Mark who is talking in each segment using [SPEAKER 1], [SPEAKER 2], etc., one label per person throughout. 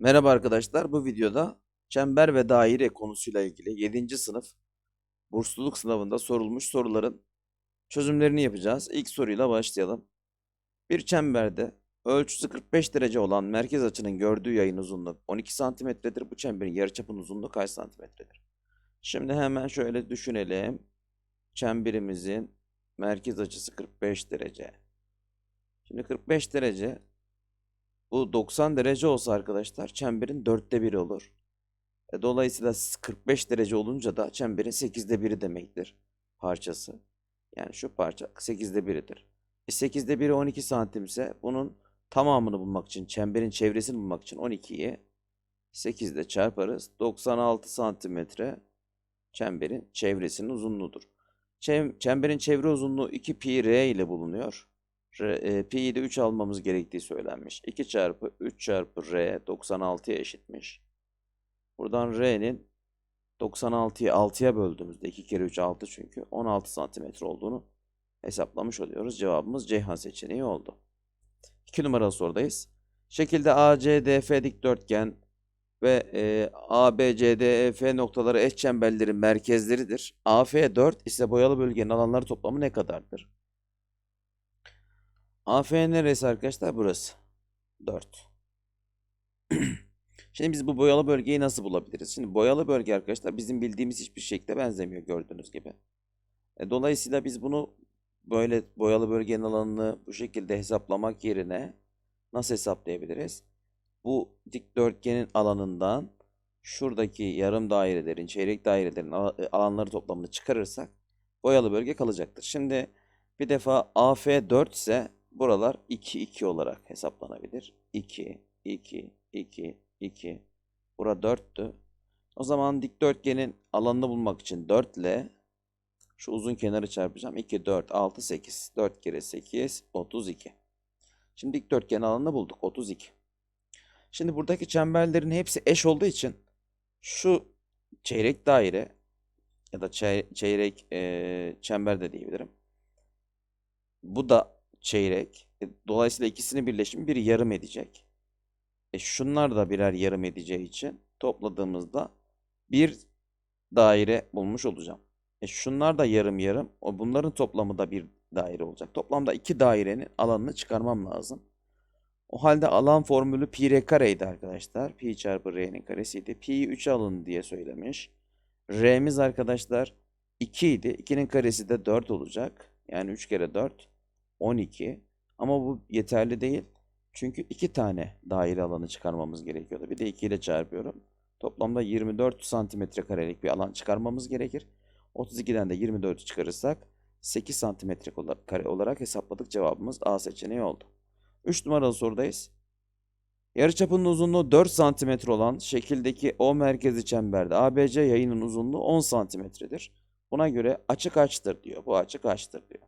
[SPEAKER 1] Merhaba arkadaşlar. Bu videoda çember ve daire konusuyla ilgili 7. sınıf bursluluk sınavında sorulmuş soruların çözümlerini yapacağız. İlk soruyla başlayalım. Bir çemberde ölçüsü 45 derece olan merkez açının gördüğü yayın uzunluğu 12 santimetredir. Bu çemberin yarıçapının uzunluğu kaç santimetredir? Şimdi hemen şöyle düşünelim. Çemberimizin merkez açısı 45 derece. Şimdi 45 derece bu 90 derece olsa arkadaşlar çemberin dörtte biri olur. E, dolayısıyla 45 derece olunca da çemberin 8'de biri demektir parçası. Yani şu parça 8'de biridir. E, 8'de biri 12 santimse bunun tamamını bulmak için çemberin çevresini bulmak için 12'yi 8 ile çarparız. 96 santimetre çemberin çevresinin uzunluğudur. Çem- çemberin çevre uzunluğu 2 pi r ile bulunuyor. R, e, pi'yi de 3 almamız gerektiği söylenmiş. 2 çarpı 3 çarpı r 96'ya eşitmiş. Buradan r'nin 96'yı 6'ya böldüğümüzde 2 kere 3 6 çünkü 16 santimetre olduğunu hesaplamış oluyoruz. Cevabımız Ceyhan seçeneği oldu. 2 numaralı sorudayız. Şekilde ACDF dikdörtgen ve e, ABCDEF noktaları eş çemberlerin merkezleridir. AF4 ise boyalı bölgenin alanları toplamı ne kadardır? AF neresi arkadaşlar? Burası. 4. Şimdi biz bu boyalı bölgeyi nasıl bulabiliriz? Şimdi boyalı bölge arkadaşlar bizim bildiğimiz hiçbir şekle benzemiyor gördüğünüz gibi. E, dolayısıyla biz bunu böyle boyalı bölgenin alanını bu şekilde hesaplamak yerine nasıl hesaplayabiliriz? Bu dikdörtgenin alanından şuradaki yarım dairelerin, çeyrek dairelerin e, alanları toplamını çıkarırsak boyalı bölge kalacaktır. Şimdi bir defa AF 4 ise buralar 2 2 olarak hesaplanabilir. 2 2 2 2 Bura 4'tü. O zaman dikdörtgenin alanını bulmak için 4 ile şu uzun kenarı çarpacağım. 2 4 6 8. 4 kere 8 32. Şimdi dikdörtgenin alanını bulduk. 32. Şimdi buradaki çemberlerin hepsi eş olduğu için şu çeyrek daire ya da çey- çeyrek eee, çember de diyebilirim. Bu da çeyrek. E, Dolayısıyla ikisini birleşimi bir yarım edecek. E şunlar da birer yarım edeceği için topladığımızda bir daire bulmuş olacağım. E şunlar da yarım yarım. O bunların toplamı da bir daire olacak. Toplamda iki dairenin alanını çıkarmam lazım. O halde alan formülü pi r kareydi arkadaşlar. Pi çarpı r'nin karesiydi. Pi'yi 3 alın diye söylemiş. R'miz arkadaşlar 2 idi. 2'nin karesi de 4 olacak. Yani 3 kere 4 12. Ama bu yeterli değil. Çünkü 2 tane daire alanı çıkarmamız gerekiyordu. Bir de 2 ile çarpıyorum. Toplamda 24 santimetre karelik bir alan çıkarmamız gerekir. 32'den de 24'ü çıkarırsak 8 santimetre kare olarak hesapladık. Cevabımız A seçeneği oldu. 3 numaralı sorudayız. Yarıçapının uzunluğu 4 santimetre olan şekildeki O merkezi çemberde ABC yayının uzunluğu 10 santimetredir. Buna göre açı kaçtır diyor. Bu açı kaçtır diyor.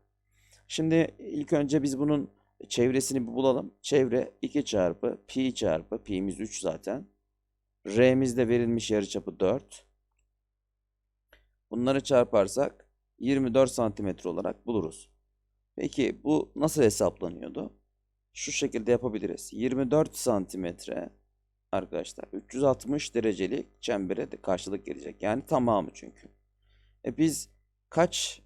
[SPEAKER 1] Şimdi ilk önce biz bunun çevresini bir bulalım. Çevre 2 çarpı pi çarpı pi'miz 3 zaten. R'miz de verilmiş yarıçapı 4. Bunları çarparsak 24 santimetre olarak buluruz. Peki bu nasıl hesaplanıyordu? Şu şekilde yapabiliriz. 24 santimetre arkadaşlar 360 derecelik çembere de karşılık gelecek. Yani tamamı çünkü. E biz kaç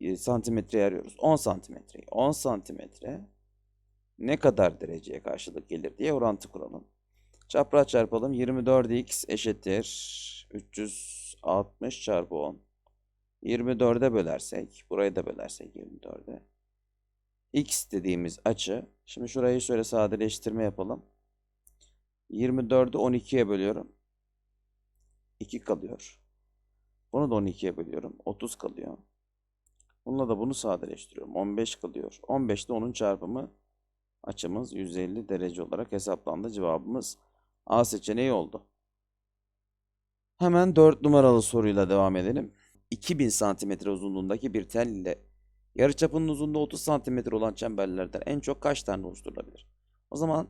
[SPEAKER 1] e, santimetre arıyoruz? 10 santimetreyi. 10 santimetre ne kadar dereceye karşılık gelir diye orantı kuralım. Çapraz çarpalım. 24x eşittir 360 çarpı 10. 24'e bölersek, burayı da bölersek 24'e. X dediğimiz açı. Şimdi şurayı şöyle sadeleştirme yapalım. 24'ü 12'ye bölüyorum. 2 kalıyor. Bunu da 12'ye bölüyorum. 30 kalıyor. Bununla da bunu sadeleştiriyorum. 15 kalıyor. 15 de onun çarpımı açımız 150 derece olarak hesaplandı. Cevabımız A seçeneği oldu. Hemen 4 numaralı soruyla devam edelim. 2000 santimetre uzunluğundaki bir tel ile yarıçapının uzunluğu 30 santimetre olan çemberlerden en çok kaç tane oluşturulabilir? O zaman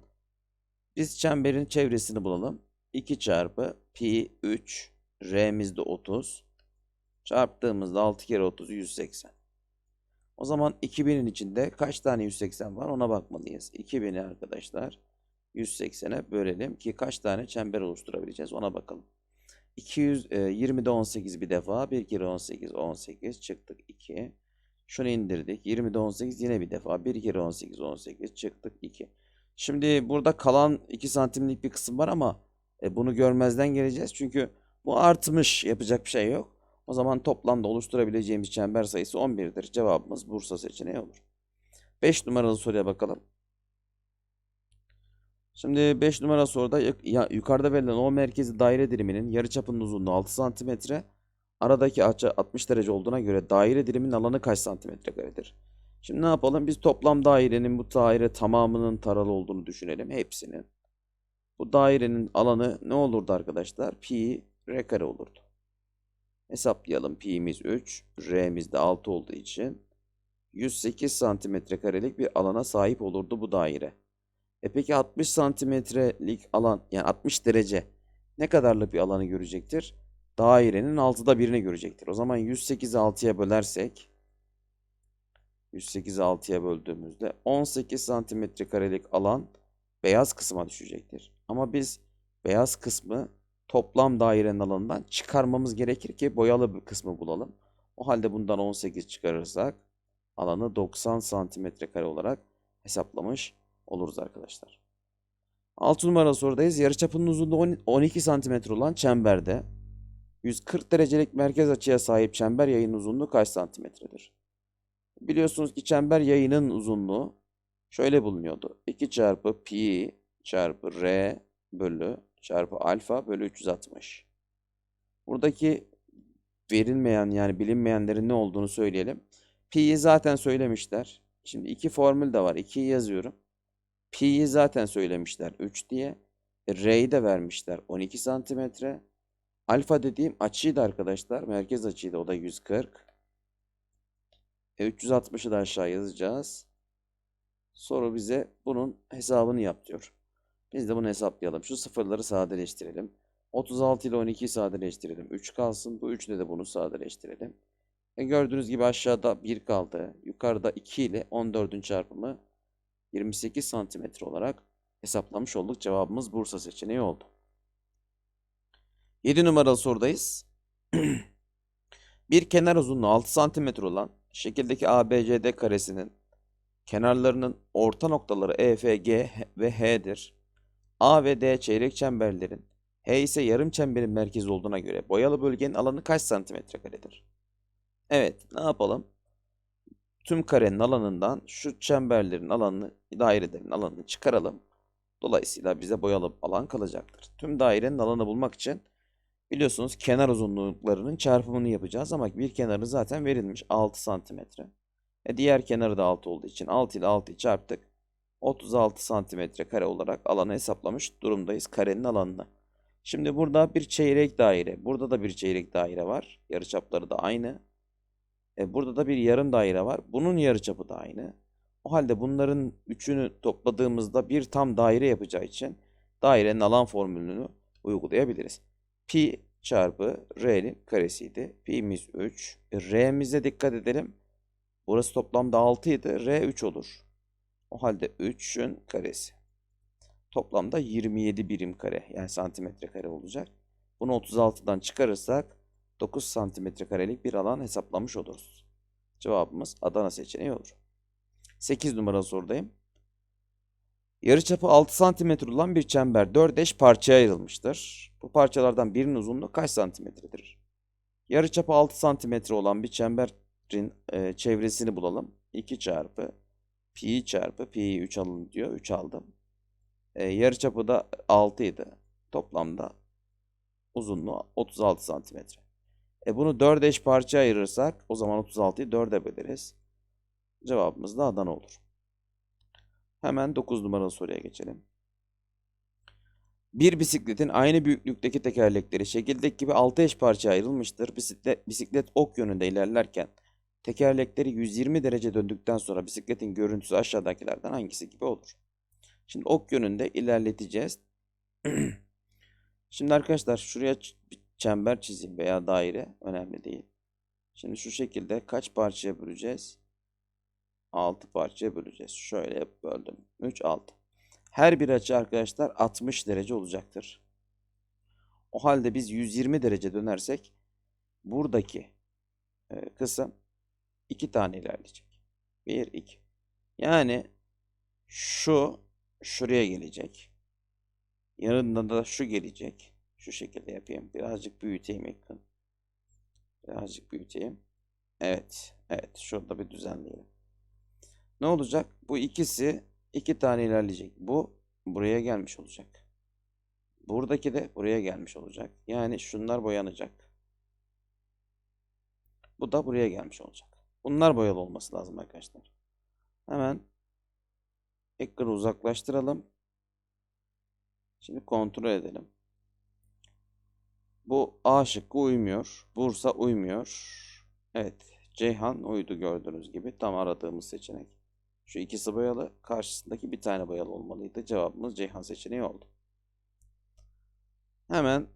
[SPEAKER 1] biz çemberin çevresini bulalım. 2 çarpı pi 3 r'miz de 30 çarptığımızda 6 kere 30 180. O zaman 2000'in içinde kaç tane 180 var ona bakmalıyız. 2000'i arkadaşlar 180'e bölelim ki kaç tane çember oluşturabileceğiz ona bakalım. 200, e, 20'de 18 bir defa. 1 kere 18, 18 çıktık 2. Şunu indirdik. 20'de 18 yine bir defa. 1 kere 18, 18 çıktık 2. Şimdi burada kalan 2 santimlik bir kısım var ama e, bunu görmezden geleceğiz. Çünkü bu artmış. Yapacak bir şey yok. O zaman toplamda oluşturabileceğimiz çember sayısı 11'dir. Cevabımız Bursa seçeneği olur. 5 numaralı soruya bakalım. Şimdi 5 numara soruda yukarıda verilen O merkezi daire diliminin yarıçapının uzunluğu 6 santimetre. Aradaki açı 60 derece olduğuna göre daire diliminin alanı kaç santimetre karedir? Şimdi ne yapalım? Biz toplam dairenin bu daire tamamının taralı olduğunu düşünelim. Hepsinin. Bu dairenin alanı ne olurdu arkadaşlar? Pi r kare olurdu. Hesaplayalım. Pi'miz 3, r'miz de 6 olduğu için 108 santimetre karelik bir alana sahip olurdu bu daire. E peki 60 santimetrelik alan yani 60 derece ne kadarlık bir alanı görecektir? Dairenin 6'da birini görecektir. O zaman 108'i 6'ya bölersek 108'i 6'ya böldüğümüzde 18 santimetre karelik alan beyaz kısma düşecektir. Ama biz beyaz kısmı toplam dairenin alanından çıkarmamız gerekir ki boyalı bir kısmı bulalım. O halde bundan 18 çıkarırsak alanı 90 santimetre kare olarak hesaplamış oluruz arkadaşlar. 6 numaralı sorudayız. Yarıçapının uzunluğu 10 12 santimetre olan çemberde 140 derecelik merkez açıya sahip çember yayının uzunluğu kaç santimetredir? Biliyorsunuz ki çember yayının uzunluğu şöyle bulunuyordu. 2 çarpı pi çarpı r bölü çarpı alfa bölü 360. Buradaki verilmeyen yani bilinmeyenlerin ne olduğunu söyleyelim. Pi'yi zaten söylemişler. Şimdi iki formül de var. 2'yi yazıyorum. Pi'yi zaten söylemişler 3 diye. E, R'yi de vermişler 12 santimetre. Alfa dediğim açıydı arkadaşlar. Merkez açıydı o da 140. E, 360'ı da aşağı yazacağız. Soru bize bunun hesabını yap diyor. Biz de bunu hesaplayalım. Şu sıfırları sadeleştirelim. 36 ile 12'yi sadeleştirelim. 3 kalsın. Bu 3 ile de bunu sadeleştirelim. E gördüğünüz gibi aşağıda 1 kaldı. Yukarıda 2 ile 14'ün çarpımı 28 santimetre olarak hesaplamış olduk. Cevabımız Bursa seçeneği oldu. 7 numaralı sorudayız. Bir kenar uzunluğu 6 santimetre olan şekildeki ABCD karesinin kenarlarının orta noktaları E, F, G ve H'dir. A ve D çeyrek çemberlerin, H ise yarım çemberin merkezi olduğuna göre boyalı bölgenin alanı kaç santimetre karedir? Evet, ne yapalım? Tüm karenin alanından şu çemberlerin alanını, dairelerin alanını çıkaralım. Dolayısıyla bize boyalı alan kalacaktır. Tüm dairenin alanı bulmak için biliyorsunuz kenar uzunluklarının çarpımını yapacağız ama bir kenarı zaten verilmiş 6 santimetre. E diğer kenarı da 6 olduğu için 6 ile 6'yı çarptık. 36 santimetre kare olarak alanı hesaplamış durumdayız karenin alanını. Şimdi burada bir çeyrek daire, burada da bir çeyrek daire var. Yarıçapları da aynı. E, burada da bir yarım daire var. Bunun yarıçapı da aynı. O halde bunların üçünü topladığımızda bir tam daire yapacağı için dairenin alan formülünü uygulayabiliriz. Pi çarpı r'nin karesiydi. Pi'miz 3. E, R'mize dikkat edelim. Burası toplamda 6 idi. R 3 olur. O halde 3'ün karesi. Toplamda 27 birim kare yani santimetre kare olacak. Bunu 36'dan çıkarırsak 9 santimetre karelik bir alan hesaplamış oluruz. Cevabımız Adana seçeneği olur. 8 numaralı sorudayım. Yarıçapı 6 santimetre olan bir çember 4 eş parçaya ayrılmıştır. Bu parçalardan birinin uzunluğu kaç santimetredir? Yarıçapı 6 santimetre olan bir çemberin e, çevresini bulalım. 2 çarpı pi çarpı pi'yi 3 alın diyor. 3 aldım. E, yarıçapı da 6 idi. Toplamda uzunluğu 36 santimetre. E bunu 4 eş parçaya ayırırsak o zaman 36'yı 4'e böleriz. Cevabımız da Adana olur. Hemen 9 numaralı soruya geçelim. Bir bisikletin aynı büyüklükteki tekerlekleri şekildeki gibi 6 eş parçaya ayrılmıştır. Bisiklet, bisiklet ok yönünde ilerlerken tekerlekleri 120 derece döndükten sonra bisikletin görüntüsü aşağıdakilerden hangisi gibi olur? Şimdi ok yönünde ilerleteceğiz. Şimdi arkadaşlar şuraya bir çember çizeyim veya daire önemli değil. Şimdi şu şekilde kaç parçaya böleceğiz? 6 parçaya böleceğiz. Şöyle böldüm. 3, 6. Her bir açı arkadaşlar 60 derece olacaktır. O halde biz 120 derece dönersek buradaki e, kısım iki tane ilerleyecek. 1 2. Yani şu şuraya gelecek. Yanında da şu gelecek. Şu şekilde yapayım. Birazcık büyüteyim ekran. Birazcık büyüteyim. Evet. Evet. Şurada bir düzenleyelim. Ne olacak? Bu ikisi iki tane ilerleyecek. Bu buraya gelmiş olacak. Buradaki de buraya gelmiş olacak. Yani şunlar boyanacak. Bu da buraya gelmiş olacak. Bunlar boyalı olması lazım arkadaşlar. Hemen ekranı uzaklaştıralım. Şimdi kontrol edelim. Bu A şıkkı uymuyor. Bursa uymuyor. Evet. Ceyhan uydu gördüğünüz gibi. Tam aradığımız seçenek. Şu ikisi boyalı. Karşısındaki bir tane boyalı olmalıydı. Cevabımız Ceyhan seçeneği oldu. Hemen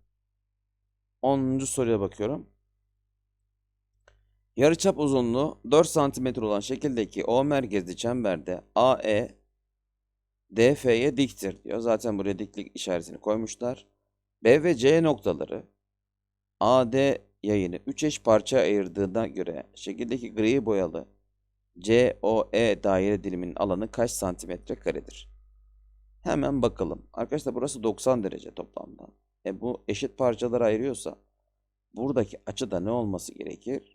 [SPEAKER 1] 10. soruya bakıyorum. Yarıçap uzunluğu 4 cm olan şekildeki O merkezli çemberde AE DF'ye diktir diyor. Zaten buraya diklik işaretini koymuşlar. B ve C noktaları AD yayını 3 eş parça ayırdığına göre şekildeki gri boyalı COE daire diliminin alanı kaç santimetre karedir? Hemen bakalım. Arkadaşlar burası 90 derece toplamda. E bu eşit parçalara ayırıyorsa buradaki açıda ne olması gerekir?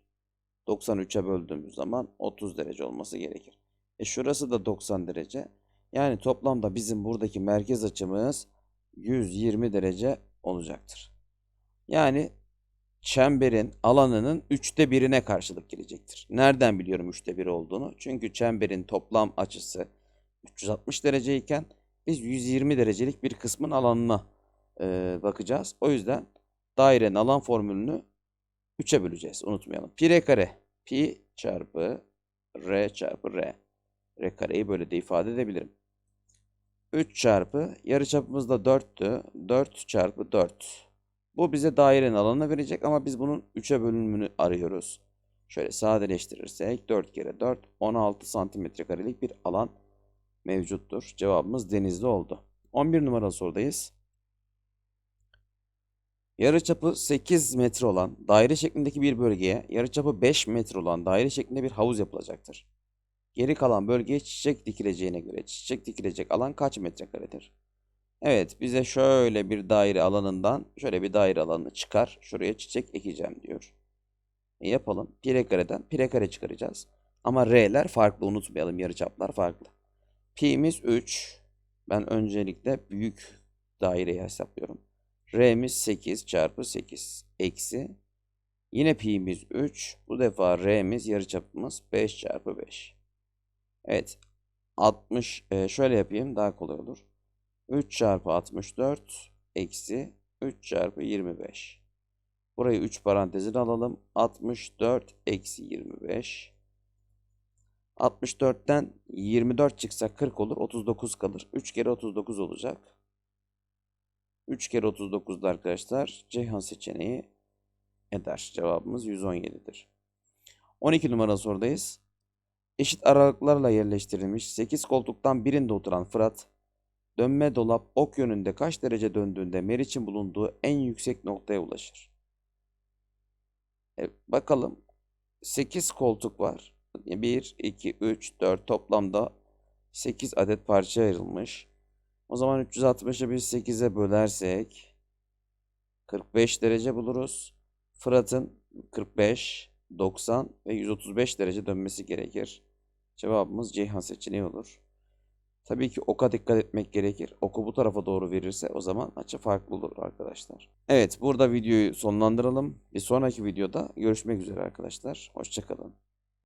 [SPEAKER 1] 93'e böldüğümüz zaman 30 derece olması gerekir. E şurası da 90 derece. Yani toplamda bizim buradaki merkez açımız 120 derece olacaktır. Yani çemberin alanının üçte birine karşılık gelecektir. Nereden biliyorum üçte bir olduğunu? Çünkü çemberin toplam açısı 360 derece iken biz 120 derecelik bir kısmın alanına e, bakacağız. O yüzden dairenin alan formülünü 3'e böleceğiz. Unutmayalım. Pi r kare. Pi çarpı r çarpı r. R kareyi böyle de ifade edebilirim. 3 çarpı yarıçapımız da 4'tü. 4 çarpı 4. Bu bize dairenin alanını verecek ama biz bunun 3'e bölünümünü arıyoruz. Şöyle sadeleştirirsek 4 kere 4 16 santimetre karelik bir alan mevcuttur. Cevabımız denizli oldu. 11 numaralı sorudayız. Yarıçapı 8 metre olan daire şeklindeki bir bölgeye yarıçapı 5 metre olan daire şeklinde bir havuz yapılacaktır. Geri kalan bölgeye çiçek dikileceğine göre çiçek dikilecek alan kaç metrekaredir? Evet bize şöyle bir daire alanından şöyle bir daire alanı çıkar. Şuraya çiçek ekeceğim diyor. E yapalım. Pire kareden pire kare çıkaracağız. Ama R'ler farklı unutmayalım. Yarıçaplar farklı. Pi'miz 3. Ben öncelikle büyük daireyi hesaplıyorum. R'miz 8 çarpı 8 eksi. Yine pi'miz 3. Bu defa R'miz yarıçapımız 5 çarpı 5. Evet. 60 e, şöyle yapayım daha kolay olur. 3 çarpı 64 eksi 3 çarpı 25. Burayı 3 parantezine alalım. 64 eksi 25. 64'ten 24 çıksa 40 olur. 39 kalır. 3 kere 39 olacak. 3 kere 39'da arkadaşlar Ceyhan seçeneği eder. Cevabımız 117'dir. 12 numaralı sorudayız. Eşit aralıklarla yerleştirilmiş 8 koltuktan birinde oturan Fırat, dönme dolap ok yönünde kaç derece döndüğünde Meriç'in bulunduğu en yüksek noktaya ulaşır? E, bakalım. 8 koltuk var. 1, 2, 3, 4 toplamda 8 adet parça ayrılmış. O zaman 360'ı biz 8'e bölersek 45 derece buluruz. Fırat'ın 45, 90 ve 135 derece dönmesi gerekir. Cevabımız Ceyhan seçeneği olur. Tabii ki oka dikkat etmek gerekir. Oku bu tarafa doğru verirse o zaman açı farklı olur arkadaşlar. Evet burada videoyu sonlandıralım. Bir sonraki videoda görüşmek üzere arkadaşlar. Hoşçakalın.